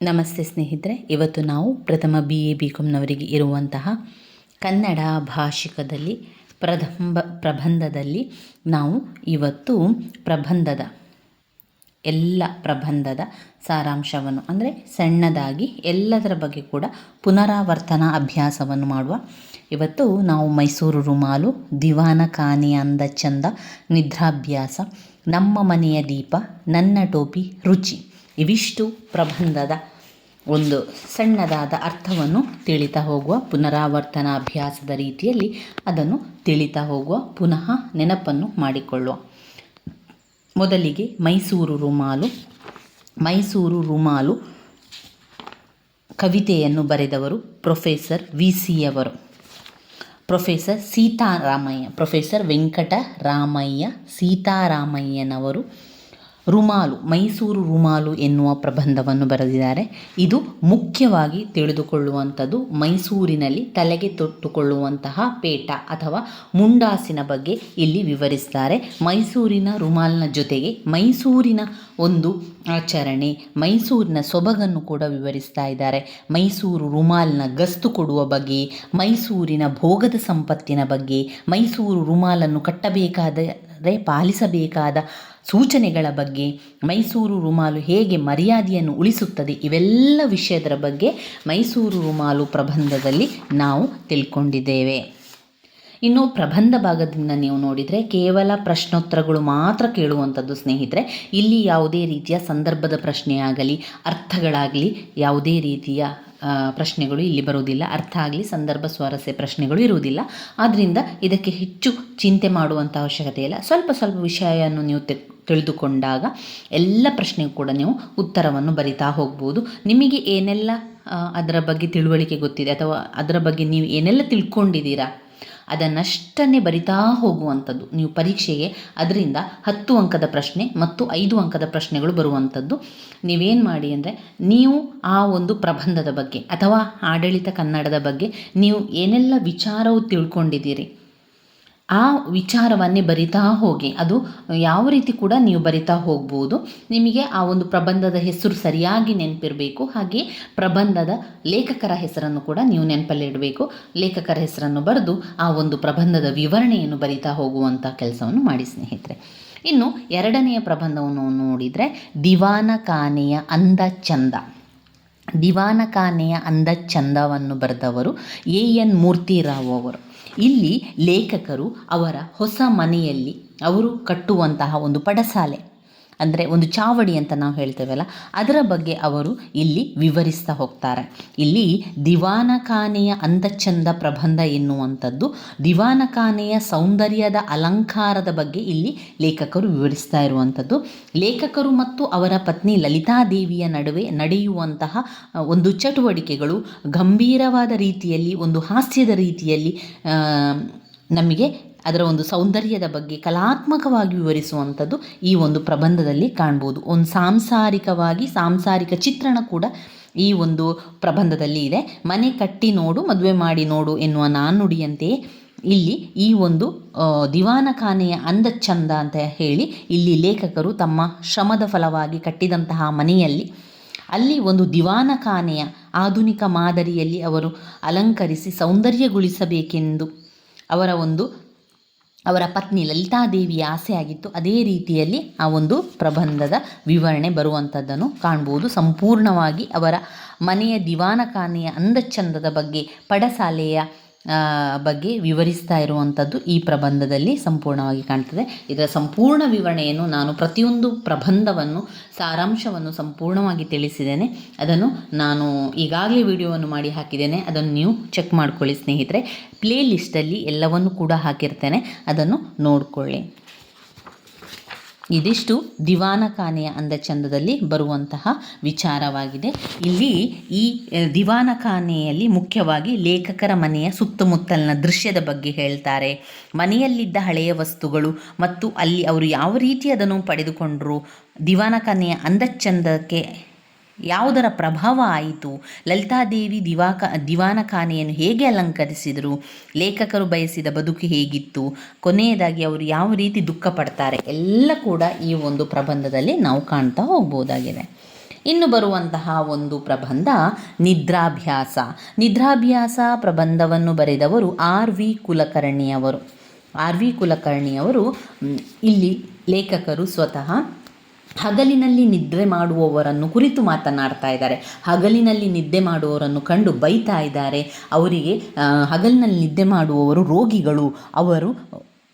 ನಮಸ್ತೆ ಸ್ನೇಹಿತರೆ, ಇವತ್ತು ನಾವು ಪ್ರಥಮ ಬಿ ಎ ಬಿ ಕಾಮ್ನವರಿಗೆ ಇರುವಂತಹ ಕನ್ನಡ ಭಾಷಿಕದಲ್ಲಿ ಪ್ರಥಮ ಪ್ರಬಂಧದಲ್ಲಿ ನಾವು ಇವತ್ತು ಪ್ರಬಂಧದ, ಎಲ್ಲ ಪ್ರಬಂಧದ ಸಾರಾಂಶವನ್ನು, ಅಂದರೆ ಸಣ್ಣದಾಗಿ ಎಲ್ಲದರ ಬಗ್ಗೆ ಕೂಡ ಪುನರಾವರ್ತನ ಅಭ್ಯಾಸವನ್ನು ಮಾಡುವ. ಇವತ್ತು ನಾವು ಮೈಸೂರು ರುಮಾಲು, ದಿವಾನ ಕಾನೆ ಅಂದ ಚಂದ, ನಿದ್ರಾಭ್ಯಾಸ, ನಮ್ಮ ಮನೆಯ ದೀಪ, ನನ್ನ ಟೋಪಿ, ರುಚಿ. ಇವಿಷ್ಟು ಪ್ರಬಂಧದ ಒಂದು ಸಣ್ಣದಾದ ಅರ್ಥವನ್ನು ತಿಳಿತಾ ಹೋಗುವ ಪುನರಾವರ್ತನಾ ಅಭ್ಯಾಸದ ರೀತಿಯಲ್ಲಿ ಅದನ್ನು ತಿಳಿತಾ ಹೋಗುವ ಪುನಃ ನೆನಪನ್ನು ಮಾಡಿಕೊಳ್ಳುವ. ಮೊದಲಿಗೆ ಮೈಸೂರು ರುಮಾಲು. ಮೈಸೂರು ರುಮಾಲು ಕವಿತೆಯನ್ನು ಬರೆದವರು ಪ್ರೊಫೆಸರ್ ವಿ ಸಿಯವರು ಪ್ರೊಫೆಸರ್ ಸೀತಾರಾಮಯ್ಯ, ಪ್ರೊಫೆಸರ್ ವೆಂಕಟರಾಮಯ್ಯ, ಸೀತಾರಾಮಯ್ಯನವರು ರುಮಾಲು, ಮೈಸೂರು ರುಮಾಲು ಎನ್ನುವ ಪ್ರಬಂಧವನ್ನು ಬರೆದಿದ್ದಾರೆ. ಇದು ಮುಖ್ಯವಾಗಿ ತಿಳಿದುಕೊಳ್ಳುವಂಥದ್ದು ಮೈಸೂರಿನಲ್ಲಿ ತಲೆಗೆ ತೊಟ್ಟುಕೊಳ್ಳುವಂತಹ ಪೇಟ ಅಥವಾ ಮುಂಡಾಸಿನ ಬಗ್ಗೆ ಇಲ್ಲಿ ವಿವರಿಸ್ತಾರೆ. ಮೈಸೂರಿನ ರುಮಾಲ್ನ ಜೊತೆಗೆ ಮೈಸೂರಿನ ಒಂದು ಆಚರಣೆ, ಮೈಸೂರಿನ ಸೊಬಗನ್ನು ಕೂಡ ವಿವರಿಸ್ತಾ ಇದ್ದಾರೆ. ಮೈಸೂರು ರುಮಾಲ್ನ ಗಸ್ತು ಕೊಡುವ ಬಗ್ಗೆ, ಮೈಸೂರಿನ ಭೋಗದ ಸಂಪತ್ತಿನ ಬಗ್ಗೆ, ಮೈಸೂರು ರುಮಾಲನ್ನು ಕಟ್ಟಬೇಕಾದರೆ ಪಾಲಿಸಬೇಕಾದ ಸೂಚನೆಗಳ ಬಗ್ಗೆ, ಮೈಸೂರು ರುಮಾಲು ಹೇಗೆ ಮರ್ಯಾದೆಯನ್ನು ಉಳಿಸುತ್ತದೆ, ಇವೆಲ್ಲ ವಿಷಯದರ ಬಗ್ಗೆ ಮೈಸೂರು ರುಮಾಲು ಪ್ರಬಂಧದಲ್ಲಿ ನಾವು ತಿಳ್ಕೊಂಡಿದ್ದೇವೆ. ಇನ್ನು ಪ್ರಬಂಧ ಭಾಗದಿಂದ ನೀವು ನೋಡಿದರೆ ಕೇವಲ ಪ್ರಶ್ನೋತ್ತರಗಳು ಮಾತ್ರ ಕೇಳುವಂಥದ್ದು ಸ್ನೇಹಿತರೆ. ಇಲ್ಲಿ ಯಾವುದೇ ರೀತಿಯ ಸಂದರ್ಭದ ಪ್ರಶ್ನೆಯಾಗಲಿ, ಅರ್ಥಗಳಾಗಲಿ, ಯಾವುದೇ ರೀತಿಯ ಪ್ರಶ್ನೆಗಳು ಇಲ್ಲಿ ಬರುವುದಿಲ್ಲ. ಅರ್ಥ ಆಗಲಿ, ಸಂದರ್ಭ ಸ್ವಾರಸ್ಯ ಪ್ರಶ್ನೆಗಳು ಇರುವುದಿಲ್ಲ. ಆದ್ದರಿಂದ ಇದಕ್ಕೆ ಹೆಚ್ಚು ಚಿಂತೆ ಮಾಡುವಂಥ ಅವಶ್ಯಕತೆ ಇಲ್ಲ. ಸ್ವಲ್ಪ ಸ್ವಲ್ಪ ವಿಷಯವನ್ನು ನೀವು ತಿಳಿದುಕೊಂಡಾಗ ಎಲ್ಲ ಪ್ರಶ್ನೆಗೂ ಕೂಡ ನೀವು ಉತ್ತರವನ್ನು ಬರಿತಾ ಹೋಗ್ಬೋದು. ನಿಮಗೆ ಏನೆಲ್ಲ ಅದರ ಬಗ್ಗೆ ತಿಳುವಳಿಕೆ ಗೊತ್ತಿದೆ ಅಥವಾ ಅದರ ಬಗ್ಗೆ ನೀವು ಏನೆಲ್ಲ ತಿಳ್ಕೊಂಡಿದ್ದೀರಾ? ಅದನ್ನಷ್ಟನ್ನೇ ಬರಿತಾ ಹೋಗುವಂಥದ್ದು. ನೀವು ಪರೀಕ್ಷೆಗೆ ಅದರಿಂದ ಹತ್ತು ಅಂಕದ ಪ್ರಶ್ನೆ ಮತ್ತು ಐದು ಅಂಕದ ಪ್ರಶ್ನೆಗಳು ಬರುವಂಥದ್ದು. ನೀವೇನು ಮಾಡಿ ಅಂದರೆ ನೀವು ಆ ಒಂದು ಪ್ರಬಂಧದ ಬಗ್ಗೆ ಅಥವಾ ಆಡಳಿತ ಕನ್ನಡದ ಬಗ್ಗೆ ನೀವು ಏನೆಲ್ಲ ವಿಚಾರವು ತಿಳ್ಕೊಂಡಿದ್ದೀರಿ ಆ ವಿಚಾರವನ್ನೇ ಬರಿತಾ ಹೋಗಿ. ಅದು ಯಾವ ರೀತಿ ಕೂಡ ನೀವು ಬರಿತಾ ಹೋಗ್ಬೋದು. ನಿಮಗೆ ಆ ಒಂದು ಪ್ರಬಂಧದ ಹೆಸರು ಸರಿಯಾಗಿ ನೆನಪಿರಬೇಕು. ಹಾಗೆ ಪ್ರಬಂಧದ ಲೇಖಕರ ಹೆಸರನ್ನು ಕೂಡ ನೀವು ನೆನಪಲ್ಲಿಡಬೇಕು ಲೇಖಕರ ಹೆಸರನ್ನು ಬರೆದು ಆ ಒಂದು ಪ್ರಬಂಧದ ವಿವರಣೆಯನ್ನು ಬರಿತಾ ಹೋಗುವಂಥ ಕೆಲಸವನ್ನು ಮಾಡಿ ಸ್ನೇಹಿತರೆ. ಇನ್ನು ಎರಡನೆಯ ಪ್ರಬಂಧವನ್ನು ನೋಡಿದರೆ ದಿವಾನ ಕಾನೆಯ ಅಂದ ಚಂದ. ದಿವಾನ ಕಾನೆಯ ಅಂದ ಚಂದವನ್ನು ಬರೆದವರು ಎ ಎನ್ ಮೂರ್ತಿರಾವ್ ಅವರು. ಇಲ್ಲಿ ಲೇಖಕರು ಅವರ ಹೊಸ ಮನೆಯಲ್ಲಿ ಅವರು ಕಟ್ಟುವಂತಹ ಒಂದು ಪಡಸಾಲೆ. ಅಂದರೆ ಒಂದು ಚಾವಡಿ ಅಂತ ನಾವು ಹೇಳ್ತೇವಲ್ಲ, ಅದರ ಬಗ್ಗೆ ಅವರು ಇಲ್ಲಿ ವಿವರಿಸ್ತಾ ಹೋಗ್ತಾರೆ. ಇಲ್ಲಿ ದಿವಾನಖಾನೆಯ ಅಂದಚಂದ ಪ್ರಬಂಧ ಎನ್ನುವಂಥದ್ದು ದಿವಾನಖಾನೆಯ ಸೌಂದರ್ಯದ ಅಲಂಕಾರದ ಬಗ್ಗೆ ಇಲ್ಲಿ ಲೇಖಕರು ವಿವರಿಸ್ತಾ ಇರುವಂಥದ್ದು. ಲೇಖಕರು ಮತ್ತು ಅವರ ಪತ್ನಿ ಲಲಿತಾದೇವಿಯ ನಡುವೆ ನಡೆಯುವಂತಹ ಒಂದು ಚಟುವಟಿಕೆಗಳು ಗಂಭೀರವಾದ ರೀತಿಯಲ್ಲಿ, ಒಂದು ಹಾಸ್ಯದ ರೀತಿಯಲ್ಲಿ ನಮಗೆ ಅದರ ಒಂದು ಸೌಂದರ್ಯದ ಬಗ್ಗೆ ಕಲಾತ್ಮಕವಾಗಿ ವಿವರಿಸುವಂಥದ್ದು ಈ ಒಂದು ಪ್ರಬಂಧದಲ್ಲಿ ಕಾಣ್ಬೋದು. ಒಂದು ಸಾಂಸಾರಿಕವಾಗಿ, ಸಾಂಸಾರಿಕ ಚಿತ್ರಣ ಕೂಡ ಈ ಒಂದು ಪ್ರಬಂಧದಲ್ಲಿ ಇದೆ. ಮನೆ ಕಟ್ಟಿ ನೋಡು, ಮದುವೆ ಮಾಡಿ ನೋಡು ಎನ್ನುವ ನಾಣ್ಣುಡಿಯಂತೆಯೇ ಇಲ್ಲಿ ಈ ಒಂದು ದಿವಾನಖಾನೆಯ ಅಂದ ಚಂದ ಅಂತ ಹೇಳಿ ಇಲ್ಲಿ ಲೇಖಕರು ತಮ್ಮ ಶ್ರಮದ ಫಲವಾಗಿ ಕಟ್ಟಿದಂತಹ ಮನೆಯಲ್ಲಿ ಅಲ್ಲಿ ಒಂದು ದಿವಾನಖಾನೆಯ ಆಧುನಿಕ ಮಾದರಿಯಲ್ಲಿ ಅವರು ಅಲಂಕರಿಸಿ ಸೌಂದರ್ಯಗೊಳಿಸಬೇಕೆಂದು ಅವರ ಒಂದು ಅವರ ಪತ್ನಿ ಲಲಿತಾದೇವಿಯ ಆಸೆಯಾಗಿತ್ತು. ಅದೇ ರೀತಿಯಲ್ಲಿ ಆ ಒಂದು ಪ್ರಬಂಧದ ವಿವರಣೆ ಬರುವಂಥದ್ದನ್ನು ಕಾಣ್ಬೋದು. ಸಂಪೂರ್ಣವಾಗಿ ಅವರ ಮನೆಯ ದಿವಾನಖಾನೆಯ ಅಂದಚಂದದ ಬಗ್ಗೆ, ಪಡಸಾಲೆಯ ಬಗ್ಗೆ ವಿವರಿಸ್ತಾ ಇರುವಂಥದ್ದು ಈ ಪ್ರಬಂಧದಲ್ಲಿ ಸಂಪೂರ್ಣವಾಗಿ ಕಾಣ್ತದೆ. ಇದರ ಸಂಪೂರ್ಣ ವಿವರಣೆಯನ್ನು ನಾನು ಪ್ರತಿಯೊಂದು ಪ್ರಬಂಧವನ್ನು, ಸಾರಾಂಶವನ್ನು ಸಂಪೂರ್ಣವಾಗಿ ತಿಳಿಸಿದ್ದೇನೆ. ಅದನ್ನು ನಾನು ಈಗಾಗಲೇ ವಿಡಿಯೋವನ್ನು ಮಾಡಿ ಹಾಕಿದ್ದೇನೆ. ಅದನ್ನು ನೀವು ಚೆಕ್ ಮಾಡ್ಕೊಳ್ಳಿ ಸ್ನೇಹಿತರೆ. ಪ್ಲೇ ಲಿಸ್ಟಲ್ಲಿ ಎಲ್ಲವನ್ನು ಕೂಡ ಹಾಕಿರ್ತೇನೆ. ಅದನ್ನು ನೋಡಿಕೊಳ್ಳಿ. ಇದಿಷ್ಟು ದಿವಾನಖಾನೆಯ ಚಂದದಲ್ಲಿ ಬರುವಂತಹ ವಿಚಾರವಾಗಿದೆ. ಇಲ್ಲಿ ಈ ದಿವಾನಖಾನೆಯಲ್ಲಿ ಮುಖ್ಯವಾಗಿ ಲೇಖಕರ ಮನೆಯ ಸುತ್ತಮುತ್ತಲಿನ ದೃಶ್ಯದ ಬಗ್ಗೆ ಹೇಳ್ತಾರೆ. ಮನೆಯಲ್ಲಿದ್ದ ಹಳೆಯ ವಸ್ತುಗಳು ಮತ್ತು ಅಲ್ಲಿ ಅವರು ಯಾವ ರೀತಿ ಅದನ್ನು ಪಡೆದುಕೊಂಡರು, ದಿವಾನಖಾನೆಯ ಅಂದಚಂದಕ್ಕೆ ಯಾವುದರ ಪ್ರಭಾವ ಆಯಿತು? ಲಲಿತಾದೇವಿ ದಿವಾಕ ದಿವಾನಖಾನೆಯನ್ನು ಹೇಗೆ ಅಲಂಕರಿಸಿದರು? ಲೇಖಕರು ಬಯಸಿದ ಬದುಕು ಹೇಗಿತ್ತು? ಕೊನೆಯದಾಗಿ ಅವರು ಯಾವ ರೀತಿ ದುಃಖ ಪಡ್ತಾರೆ? ಎಲ್ಲ ಕೂಡ ಈ ಒಂದು ಪ್ರಬಂಧದಲ್ಲಿ ನಾವು ಕಾಣ್ತಾ ಹೋಗ್ಬೋದಾಗಿದೆ. ಇನ್ನು ಬರುವಂತಹ ಒಂದು ಪ್ರಬಂಧ ನಿದ್ರಾಭ್ಯಾಸ. ನಿದ್ರಾಭ್ಯಾಸ ಪ್ರಬಂಧವನ್ನು ಬರೆದವರು ಆರ್ ವಿ ಕುಲಕರ್ಣಿಯವರು. ಆರ್ ವಿ ಕುಲಕರ್ಣಿಯವರು ಇಲ್ಲಿ ಲೇಖಕರು ಸ್ವತಃ ಹಗಲಿನಲ್ಲಿ ನಿದ್ರೆ ಮಾಡುವವರನ್ನು ಕುರಿತು ಮಾತನಾಡ್ತಾ ಇದ್ದಾರೆ. ಹಗಲಿನಲ್ಲಿ ನಿದ್ದೆ ಮಾಡುವವರನ್ನು ಕಂಡು ಬೈತಾ ಇದ್ದಾರೆ. ಅವರಿಗೆ ಹಗಲಿನಲ್ಲಿ ನಿದ್ದೆ ಮಾಡುವವರು ರೋಗಿಗಳು. ಅವರು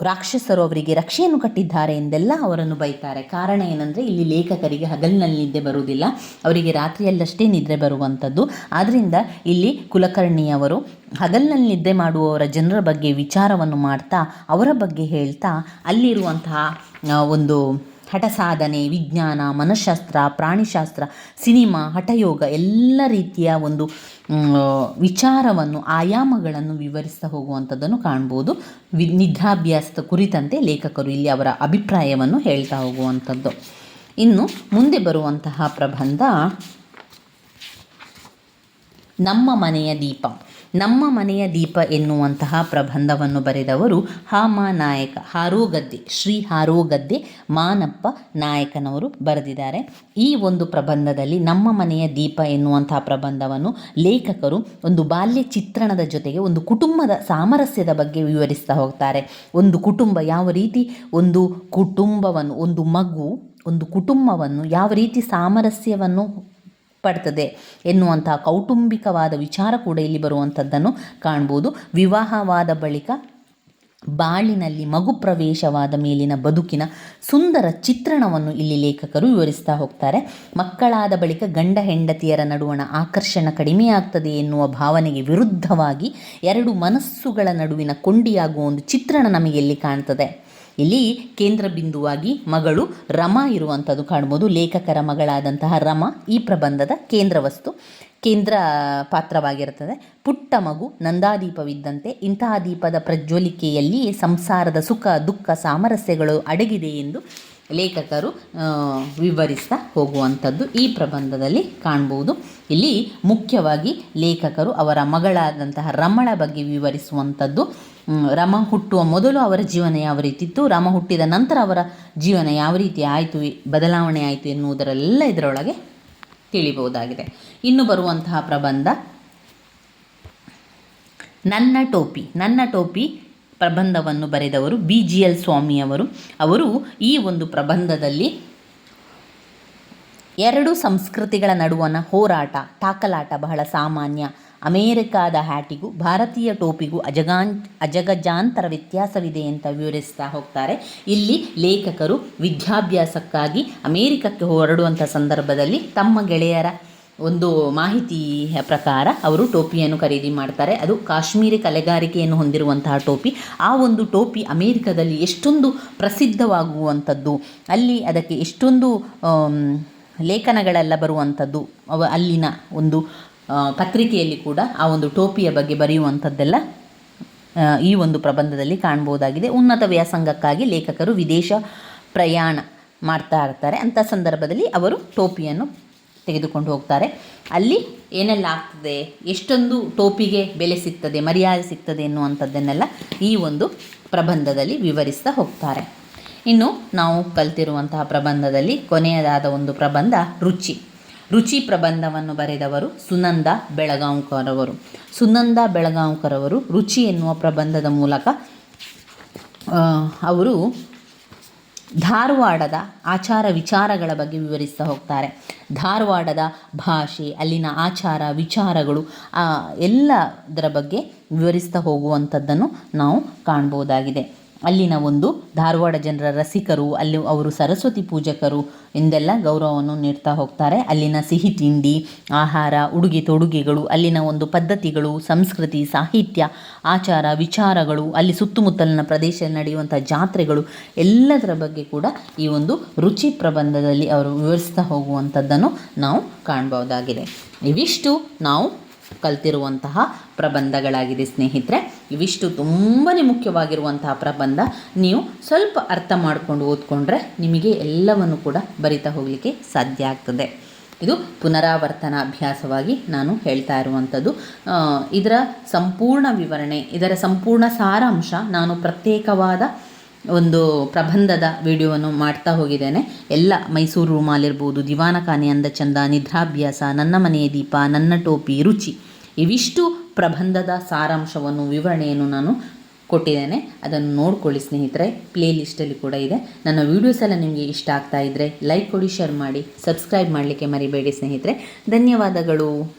ರಾಕ್ಷಸರು ಅವರಿಗೆ ರಕ್ಷೆಯನ್ನು ಕಟ್ಟಿದ್ದಾರೆ ಎಂದೆಲ್ಲ ಅವರನ್ನು ಬೈತಾರೆ. ಕಾರಣ ಏನಂದರೆ, ಇಲ್ಲಿ ಲೇಖಕರಿಗೆ ಹಗಲಿನಲ್ಲಿ ನಿದ್ದೆ ಬರುವುದಿಲ್ಲ. ಅವರಿಗೆ ರಾತ್ರಿಯಲ್ಲಷ್ಟೇ ನಿದ್ರೆ ಬರುವಂಥದ್ದು. ಆದ್ದರಿಂದ ಇಲ್ಲಿ ಕುಲಕರ್ಣಿಯವರು ಹಗಲಿನಲ್ಲಿ ನಿದ್ದೆ ಮಾಡುವವರ ಜನರ ಬಗ್ಗೆ ವಿಚಾರವನ್ನು ಮಾಡ್ತಾ, ಅವರ ಬಗ್ಗೆ ಹೇಳ್ತಾ, ಅಲ್ಲಿರುವಂತಹ ಒಂದು ಹಠ ಸಾಧನೆ ವಿಜ್ಞಾನ, ಮನಃಶಾಸ್ತ್ರ, ಪ್ರಾಣಿಶಾಸ್ತ್ರ, ಸಿನಿಮಾ, ಹಠಯೋಗ ಎಲ್ಲ ರೀತಿಯ ಒಂದು ವಿಚಾರವನ್ನು, ಆಯಾಮಗಳನ್ನು ವಿವರಿಸ್ತಾ ಹೋಗುವಂಥದ್ದನ್ನು ಕಾಣ್ಬೋದು. ವಿ, ನಿದ್ರಾಭ್ಯಾಸದ ಕುರಿತಂತೆ ಲೇಖಕರು ಇಲ್ಲಿ ಅವರ ಅಭಿಪ್ರಾಯವನ್ನು ಹೇಳ್ತಾ ಹೋಗುವಂಥದ್ದು. ಇನ್ನು ಮುಂದೆ ಬರುವಂತಹ ಪ್ರಬಂಧ, ನಮ್ಮ ಮನೆಯ ದೀಪ. ನಮ್ಮ ಮನೆಯ ದೀಪ ಎನ್ನುವಂತಹ ಪ್ರಬಂಧವನ್ನು ಬರೆದವರು ಹಾಮ ನಾಯಕ ಹಾರೋಗದ್ದೆ, ಶ್ರೀ ಹಾರೋಗದ್ದೆ ಮಾನಪ್ಪ ನಾಯಕನವರು ಬರೆದಿದ್ದಾರೆ. ಈ ಒಂದು ಪ್ರಬಂಧದಲ್ಲಿ ನಮ್ಮ ಮನೆಯ ದೀಪ ಎನ್ನುವಂತಹ ಪ್ರಬಂಧವನ್ನು ಲೇಖಕರು ಒಂದು ಬಾಲ್ಯ ಚಿತ್ರಣದ ಜೊತೆಗೆ ಒಂದು ಕುಟುಂಬದ ಸಾಮರಸ್ಯದ ಬಗ್ಗೆ ವಿವರಿಸ್ತಾ ಹೋಗ್ತಾರೆ. ಒಂದು ಕುಟುಂಬ ಯಾವ ರೀತಿ ಒಂದು ಕುಟುಂಬವನ್ನು, ಒಂದು ಮಗು, ಒಂದು ಕುಟುಂಬವನ್ನು ಯಾವ ರೀತಿ ಸಾಮರಸ್ಯವನ್ನು ಪಡ್ತದೆ ಎನ್ನುವಂತಹ ಕೌಟುಂಬಿಕವಾದ ವಿಚಾರ ಕೂಡ ಇಲ್ಲಿ ಬರುವಂಥದ್ದನ್ನು ಕಾಣ್ಬೋದು. ವಿವಾಹವಾದ ಬಳಿಕ ಬಾಳಿನಲ್ಲಿ ಮಗು ಪ್ರವೇಶವಾದ ಮೇಲಿನ ಬದುಕಿನ ಸುಂದರ ಚಿತ್ರಣವನ್ನು ಇಲ್ಲಿ ಲೇಖಕರು ವಿವರಿಸ್ತಾ ಹೋಗ್ತಾರೆ. ಮಕ್ಕಳಾದ ಬಳಿಕ ಗಂಡ ಹೆಂಡತಿಯರ ನಡುವಣ ಆಕರ್ಷಣ ಕಡಿಮೆಯಾಗ್ತದೆ ಎನ್ನುವ ಭಾವನೆಗೆ ವಿರುದ್ಧವಾಗಿ ಎರಡು ಮನಸ್ಸುಗಳ ನಡುವಿನ ಕೊಂಡಿಯಾಗುವ ಒಂದು ಚಿತ್ರಣ ನಮಗೆ ಇಲ್ಲಿ ಕಾಣ್ತದೆ. ಇಲ್ಲಿ ಕೇಂದ್ರ ಬಿಂದುವಾಗಿ ಮಗಳು ರಮ ಇರುವಂಥದ್ದು ಕಾಣ್ಬೋದು. ಲೇಖಕರ ಮಗಳಾದಂತಹ ರಮ ಈ ಪ್ರಬಂಧದ ಕೇಂದ್ರ ವಸ್ತು, ಕೇಂದ್ರ ಪಾತ್ರವಾಗಿರುತ್ತದೆ. ಪುಟ್ಟ ಮಗು ನಂದಾದೀಪವಿದ್ದಂತೆ ಇಂತಹ ದೀಪದ ಪ್ರಜ್ವಲಿಕೆಯಲ್ಲಿ ಸಂಸಾರದ ಸುಖ, ದುಃಖ, ಸಾಮರಸ್ಯಗಳು ಅಡಗಿದೆ ಎಂದು ಲೇಖಕರು ವಿವರಿಸ್ತಾ ಹೋಗುವಂಥದ್ದು ಈ ಪ್ರಬಂಧದಲ್ಲಿ ಕಾಣ್ಬೋದು. ಇಲ್ಲಿ ಮುಖ್ಯವಾಗಿ ಲೇಖಕರು ಅವರ ಮಗಳಾದಂತಹ ರಮಳ ಬಗ್ಗೆ ವಿವರಿಸುವಂಥದ್ದು. ರಮ ಹುಟ್ಟುವ ಮೊದಲು ಅವರ ಜೀವನ ಯಾವ ರೀತಿ ಇತ್ತು? ರಮ ಹುಟ್ಟಿದ ನಂತರ ಅವರ ಜೀವನ ಯಾವ ರೀತಿ ಆಯಿತು? ಬದಲಾವಣೆ ಆಯಿತು ಎನ್ನುವುದರೆಲ್ಲ ಇದರೊಳಗೆ ತಿಳಿಬಹುದಾಗಿದೆ ಇನ್ನು ಬರುವಂತಹ ಪ್ರಬಂಧ. ನನ್ನ ಟೋಪಿ. ನನ್ನ ಟೋಪಿ ಪ್ರಬಂಧವನ್ನು ಬರೆದವರು ಬಿ. ಜಿ. ಎಲ್. ಸ್ವಾಮಿಯವರು ಅವರು ಈ ಒಂದು ಪ್ರಬಂಧದಲ್ಲಿ ಎರಡು ಸಂಸ್ಕೃತಿಗಳ ನಡುವಣ ಹೋರಾಟ, ತಾಕಲಾಟ ಬಹಳ ಸಾಮಾನ್ಯ ಅಮೇರಿಕಾದ ಹ್ಯಾಟಿಗೂ, ಭಾರತೀಯ ಟೋಪಿಗೂ ಅಜಗಾನ್, ಅಜಗಜಾಂತರ ವ್ಯತ್ಯಾಸವಿದೆ ಅಂತ ವಿವರಿಸ್ತಾ ಹೋಗ್ತಾರೆ. ಇಲ್ಲಿ ಲೇಖಕರು ವಿದ್ಯಾಭ್ಯಾಸಕ್ಕಾಗಿ ಅಮೇರಿಕಕ್ಕೆ ಹೊರಡುವಂಥ ಸಂದರ್ಭದಲ್ಲಿ ತಮ್ಮ ಗೆಳೆಯರ ಒಂದು ಮಾಹಿತಿಯ ಪ್ರಕಾರ ಅವರು ಟೋಪಿಯನ್ನು ಖರೀದಿ ಮಾಡ್ತಾರೆ. ಅದು ಕಾಶ್ಮೀರಿ ಕಲೆಗಾರಿಕೆಯನ್ನು ಹೊಂದಿರುವಂತಹ ಟೋಪಿ. ಆ ಒಂದು ಟೋಪಿ ಅಮೇರಿಕದಲ್ಲಿ ಎಷ್ಟೊಂದು ಪ್ರಸಿದ್ಧವಾಗುವಂಥದ್ದು, ಅಲ್ಲಿ ಅದಕ್ಕೆ ಎಷ್ಟೊಂದು ಲೇಖನಗಳೆಲ್ಲ ಬರುವಂಥದ್ದು, ಅವ ಅಲ್ಲಿನ ಒಂದು ಪತ್ರಿಕೆಯಲ್ಲಿ ಕೂಡ ಆ ಒಂದು ಟೋಪಿಯ ಬಗ್ಗೆ ಬರೆಯುವಂಥದ್ದೆಲ್ಲ ಈ ಒಂದು ಪ್ರಬಂಧದಲ್ಲಿ ಕಾಣ್ಬೋದಾಗಿದೆ ಉನ್ನತ ವ್ಯಾಸಂಗಕ್ಕಾಗಿ ಲೇಖಕರು ವಿದೇಶ ಪ್ರಯಾಣ ಮಾಡ್ತಾ ಇರ್ತಾರೆ. ಅಂಥ ಸಂದರ್ಭದಲ್ಲಿ ಅವರು ಟೋಪಿಯನ್ನು ತೆಗೆದುಕೊಂಡು ಹೋಗ್ತಾರೆ. ಅಲ್ಲಿ ಏನೆಲ್ಲ ಆಗ್ತದೆ ಎಷ್ಟೊಂದು ಟೋಪಿಗೆ ಬೆಲೆ ಸಿಗ್ತದೆ, ಮರ್ಯಾದೆ ಸಿಗ್ತದೆ ಎನ್ನುವಂಥದ್ದನ್ನೆಲ್ಲ ಈ ಒಂದು ಪ್ರಬಂಧದಲ್ಲಿ ವಿವರಿಸ್ತಾ ಹೋಗ್ತಾರೆ. ಇನ್ನು ನಾವು ಕಲ್ತಿರುವಂತಹ ಪ್ರಬಂಧದಲ್ಲಿ ಕೊನೆಯದಾದ ಒಂದು ಪ್ರಬಂಧ ರುಚಿ. ರುಚಿ ಪ್ರಬಂಧವನ್ನು ಬರೆದವರು ಸುನಂದ ಬೆಳಗಾಂವ್ಕರವರು. ಸುನಂದ ಬೆಳಗಾಂವ್ಕರವರು ರುಚಿ ಎನ್ನುವ ಪ್ರಬಂಧದ ಮೂಲಕ ಅವರು ಧಾರವಾಡದ ಆಚಾರ ವಿಚಾರಗಳ ಬಗ್ಗೆ ವಿವರಿಸ್ತಾ ಹೋಗ್ತಾರೆ. ಧಾರವಾಡದ ಭಾಷೆ, ಅಲ್ಲಿನ ಆಚಾರ ವಿಚಾರಗಳು ಎಲ್ಲದರ ಬಗ್ಗೆ ವಿವರಿಸ್ತಾ ಹೋಗುವಂಥದ್ದನ್ನು ನಾವು ಕಾಣ್ಬೋದಾಗಿದೆ. ಅಲ್ಲಿನ ಒಂದು ಧಾರವಾಡ ಜನರ ರಸಿಕರು, ಅಲ್ಲಿ ಅವರು ಸರಸ್ವತಿ ಪೂಜಕರು ಎಂದೆಲ್ಲ ಗೌರವವನ್ನು ನೀಡ್ತಾ ಹೋಗ್ತಾರೆ. ಅಲ್ಲಿನ ಸಿಹಿ ತಿಂಡಿ, ಆಹಾರ, ಉಡುಗೆ ತೊಡುಗೆಗಳು, ಅಲ್ಲಿನ ಒಂದು ಪದ್ಧತಿಗಳು, ಸಂಸ್ಕೃತಿ, ಸಾಹಿತ್ಯ, ಆಚಾರ, ವಿಚಾರಗಳು, ಅಲ್ಲಿ ಸುತ್ತಮುತ್ತಲಿನ ಪ್ರದೇಶ ನಡೆಯುವಂಥ ಜಾತ್ರೆಗಳು, ಎಲ್ಲದರ ಬಗ್ಗೆ ಕೂಡ ಈ ಒಂದು ರುಚಿ ಪ್ರಬಂಧದಲ್ಲಿ ಅವರು ವಿವರಿಸ್ತಾ ಹೋಗುವಂಥದ್ದನ್ನು ನಾವು ಕಾಣ್ಬೋದಾಗಿದೆ ಇವಿಷ್ಟು ನಾವು ಕಲ್ತಿರುವಂತಹ ಪ್ರಬಂಧಗಳಾಗಿದೆ ಸ್ನೇಹಿತರೆ. ಇವಿಷ್ಟು ತುಂಬಾ ಮುಖ್ಯವಾಗಿರುವಂತಹ ಪ್ರಬಂಧ. ನೀವು ಸ್ವಲ್ಪ ಅರ್ಥ ಮಾಡಿಕೊಂಡು ಓದ್ಕೊಂಡ್ರೆ ನಿಮಗೆ ಎಲ್ಲವನ್ನು ಕೂಡ ಬರಿತಾ ಹೋಗಲಿಕ್ಕೆ ಸಾಧ್ಯ ಆಗ್ತದೆ. ಇದು ಪುನರಾವರ್ತನ ಅಭ್ಯಾಸವಾಗಿ ನಾನು ಹೇಳ್ತಾ ಇರುವಂಥದ್ದು. ಇದರ ಸಂಪೂರ್ಣ ವಿವರಣೆ, ಇದರ ಸಂಪೂರ್ಣ ಸಾರಾಂಶ ನಾನು ಪ್ರತ್ಯೇಕವಾದ ಒಂದು ಪ್ರಬಂಧದ ವಿಡಿಯೋವನ್ನು ಮಾಡ್ತಾ ಹೋಗಿದ್ದೇನೆ. ಎಲ್ಲ ಮೈಸೂರು ರೂಮಾಲ್ ದಿವಾನಖಾನೆ ದಿವಾನ ಖಾನೆ ಅಂದ ಚಂದ, ನಿದ್ರಾಭ್ಯಾಸ, ನನ್ನ ಮನೆಯ ದೀಪ, ನನ್ನ ಟೋಪಿ, ರುಚಿ, ಇವಿಷ್ಟು ಪ್ರಬಂಧದ ಸಾರಾಂಶವನ್ನು, ವಿವರಣೆಯನ್ನು ನಾನು ಕೊಟ್ಟಿದ್ದೇನೆ. ಅದನ್ನು ನೋಡ್ಕೊಳ್ಳಿ ಸ್ನೇಹಿತರೆ ಪ್ಲೇ ಲಿಸ್ಟಲ್ಲಿ ಕೂಡ ಇದೆ. ನನ್ನ ವೀಡಿಯೋಸ್ ಎಲ್ಲ ನಿಮಗೆ ಇಷ್ಟ ಆಗ್ತಾ ಇದ್ದರೆ ಲೈಕ್ ಕೊಡಿ ಶೇರ್ ಮಾಡಿ ಸಬ್ಸ್ಕ್ರೈಬ್ ಮಾಡಲಿಕ್ಕೆ ಮರಿಬೇಡಿ ಸ್ನೇಹಿತರೆ. ಧನ್ಯವಾದಗಳು.